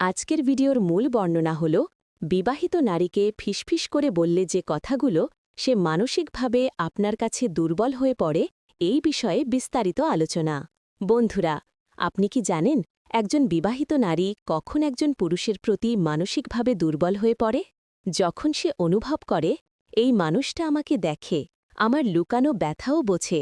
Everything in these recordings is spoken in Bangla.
আজকের ভিডিওর মূল বর্ণনা হল, বিবাহিত নারীকে ফিসফিস করে বললে যে কথাগুলো সে মানসিকভাবে আপনার কাছে দুর্বল হয়ে পড়ে, এই বিষয়ে বিস্তারিত আলোচনা। বন্ধুরা, আপনি কি জানেন একজন বিবাহিত নারী কখন একজন পুরুষের প্রতি মানসিকভাবে দুর্বল হয়ে পড়ে? যখন সে অনুভব করে, এই মানুষটা আমাকে দেখে, আমার লুকানো ব্যথাও বোঝে,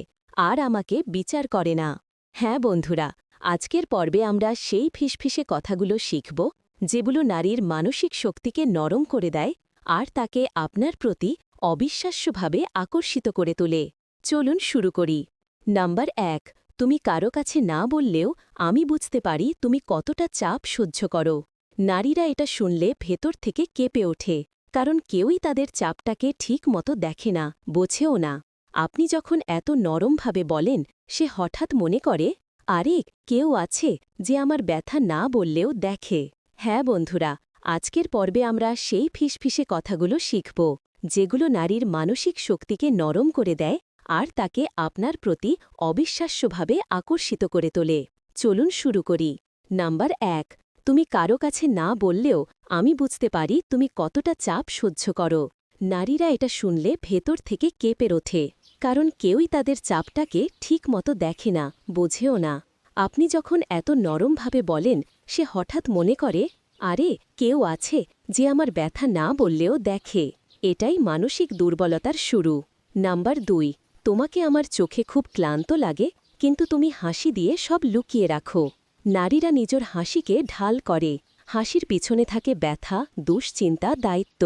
আর আমাকে বিচার করে না। হ্যাঁ বন্ধুরা আজকের পর্বে আমরা সেই ফিসফিসে কথাগুলো শিখব, যেগুলো নারীর মানসিক শক্তিকে নরম করে দেয় আর তাকে আপনার প্রতি অবিশ্বাস্যভাবে আকর্ষিত করে তোলে। চলুন শুরু করি। নাম্বার এক, তুমি কারও কাছে না বললেও আমি বুঝতে পারি তুমি কতটা চাপ সহ্য করো। নারীরা এটা শুনলে ভেতর থেকে কেঁপে ওঠে, কারণ কেউই তাদের চাপটাকে ঠিক মতো দেখে না, বোঝেও না। আপনি যখন এত নরমভাবে বলেন, সে হঠাৎ মনে করে আরে কেউ আছে যে আমার ব্যথা না বললেও দেখে। হ্যাঁ বন্ধুরা, আজকের পর্বে আমরা সেই ফিসফিসে কথাগুলো শিখব, যেগুলো নারীর মানসিক শক্তিকে নরম করে দেয় আর তাকে আপনার প্রতি অবিশ্বাস্যভাবে আকর্ষিত করে তোলে। চলুন শুরু করি। নাম্বার এক, তুমি কারও কাছে না বললেও আমি বুঝতে পারি তুমি কতটা চাপ সহ্য করো। নারীরা এটা শুনলে ভেতর থেকে কেঁপে ওঠে। কারণ কেউই তাদের চাপটাকে ঠিক মতো দেখে না, বোঝেও না। আপনি যখন এত নরমভাবে বলেন, সে হঠাৎ মনে করে, আরে, কেউ আছে যে আমার ব্যথা না বললেও দেখে। এটাই মানসিক দুর্বলতার শুরু। নাম্বার দুই, তোমাকে আমার চোখে খুব ক্লান্ত লাগে, কিন্তু তুমি হাসি দিয়ে সব লুকিয়ে রাখো। নারীরা নিজের হাসিকে ঢাল করে। হাসির পিছনে থাকে ব্যথা, দুশ্চিন্তা, দায়িত্ব।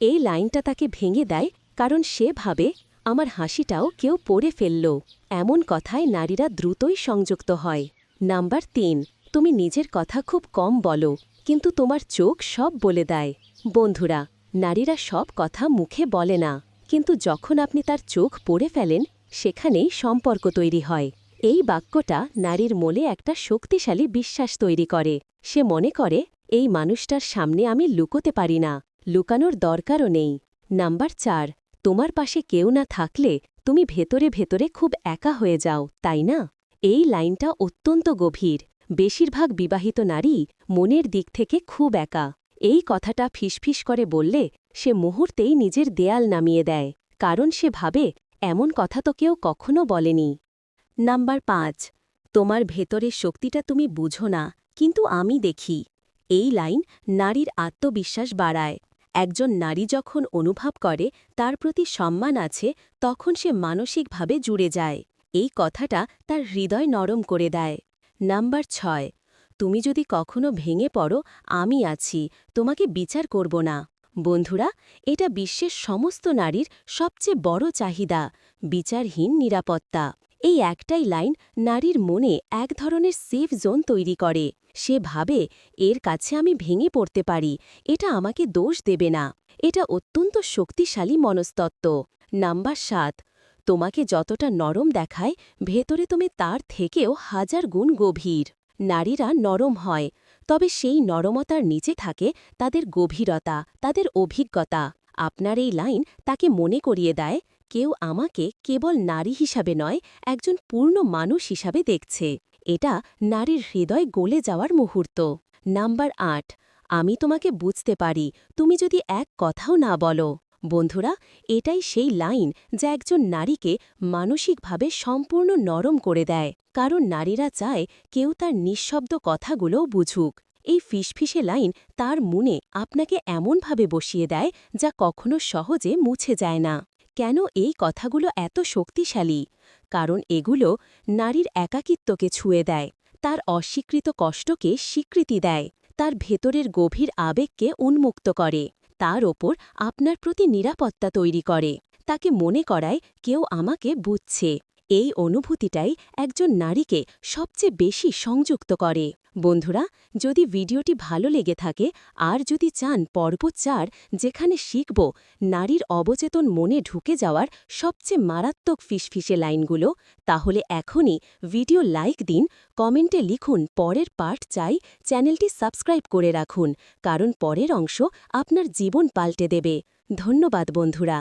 এই লাইনটা তাকে ভেঙে দেয়, কারণ সে ভাবে আমার হাসিটাও কেউ পড়ে ফেলল। এমন কথায় নারীরা দ্রুতই সংযুক্ত হয়। নাম্বার তিন, তুমি নিজের কথা খুব কম বলো, কিন্তু তোমার চোখ সব বলে দেয়। বন্ধুরা, নারীরা সব কথা মুখে বলে না, কিন্তু যখন আপনি তার চোখ পড়ে ফেলেন, সেখানেই সম্পর্ক তৈরি হয়। এই বাক্যটা নারীর মনে একটা শক্তিশালী বিশ্বাস তৈরি করে। সে মনে করে, এই মানুষটার সামনে আমি লুকোতে পারি না, লুকানোর দরকারও নেই। নাম্বার চার তোমার পাশে কেউ না থাকলে তুমি ভেতরে ভেতরে খুব একা হয়ে যাও, তাই না? এই লাইনটা অত্যন্ত গভীর। বেশিরভাগ বিবাহিত নারী মনের দিক থেকে খুব একা। এই কথাটা ফিসফিস করে বললে সে মুহূর্তেই নিজের দেয়াল নামিয়ে দেয়, কারণ সে ভাবে এমন কথা তো কেউ কখনো বলেনি। নাম্বার পাঁচ, তোমার ভেতরের শক্তিটা তুমি বুঝো না, কিন্তু আমি দেখি। এই লাইন নারীর আত্মবিশ্বাস বাড়ায়। একজন নারী যখন অনুভব করে, তার প্রতি সম্মান আছে, তখন সে মানসিকভাবে জুড়ে যায়। এই কথাটা তার হৃদয় নরম করে দেয়। নাম্বার ছয়, তুমি যদি কখনো ভেঙে পড়ো, আমি আছি, তোমাকে বিচার করব না। বন্ধুরা, এটা বিশ্বের সমস্ত নারীর সবচেয়ে বড় চাহিদা, বিচারহীন নিরাপত্তা। এই একটাই লাইন নারীর মনে এক ধরনের সেফ জোন তৈরি করে। সে ভাবে, এর কাছে আমি ভেঙে পড়তে পারি। এটা আমাকে দোষ দেবে না। এটা অত্যন্ত শক্তিশালী মনস্তত্ত্ব। নাম্বার সাত, তোমাকে যতটা নরম দেখায়, ভেতরে তুমি তার থেকেও হাজার গুণ গভীর। নারীরা নরম হয়, তবে সেই নরমতার নিচে থাকে তাদের গভীরতা, তাদের অভিজ্ঞতা। আপনার এই লাইন তাকে মনে করিয়ে দেয় কেউ আমাকে কেবল নারী হিসাবে নয়, একজন পূর্ণ মানুষ হিসাবে দেখছে। এটা নারীর হৃদয় গলে যাওয়ার মুহূর্ত। নাম্বার আট, আমি তোমাকে বুঝতে পারি, তুমি যদি এক কথাও না বলো। বন্ধুরা, এটাই সেই লাইন যা একজন নারীকে মানসিকভাবে সম্পূর্ণ নরম করে দেয়। কারণ নারীরা চায় কেউ তার নিঃশব্দ কথাগুলোও বুঝুক। এই ফিসফিসে লাইন তার মনে আপনাকে এমনভাবে বসিয়ে দেয় যা কখনো সহজে মুছে যায় না। কেন এই কথাগুলো এত শক্তিশালী? কারণ এগুলো নারীর একাকিত্বকে ছুঁয়ে দেয়, তার অস্বীকৃত কষ্টকে স্বীকৃতি দেয়, তার ভেতরের গভীর আবেগকে উন্মুক্ত করে, তার ওপর আপনার প্রতি নিরাপত্তা তৈরি করে। তাকে মনে করায় কেউ আমাকে বুঝছে। এই অনুভূতিটাই একজন নারীকে সবচেয়ে বেশি সংযুক্ত করে। বন্ধুরা, যদি ভিডিওটি ভালো লেগে থাকে আর যদি চান পর্ব চার, যেখানে শিখব নারীর অবচেতন মনে ঢুকে যাওয়ার সবচেয়ে মারাত্মক ফিসফিসে লাইনগুলো, তাহলে এখনই ভিডিও লাইক দিন, কমেন্টে লিখুন পরের পার্ট চাই, চ্যানেলটি সাবস্ক্রাইব করে রাখুন, কারণ পরের অংশ আপনার জীবন পাল্টে দেবে। ধন্যবাদ বন্ধুরা।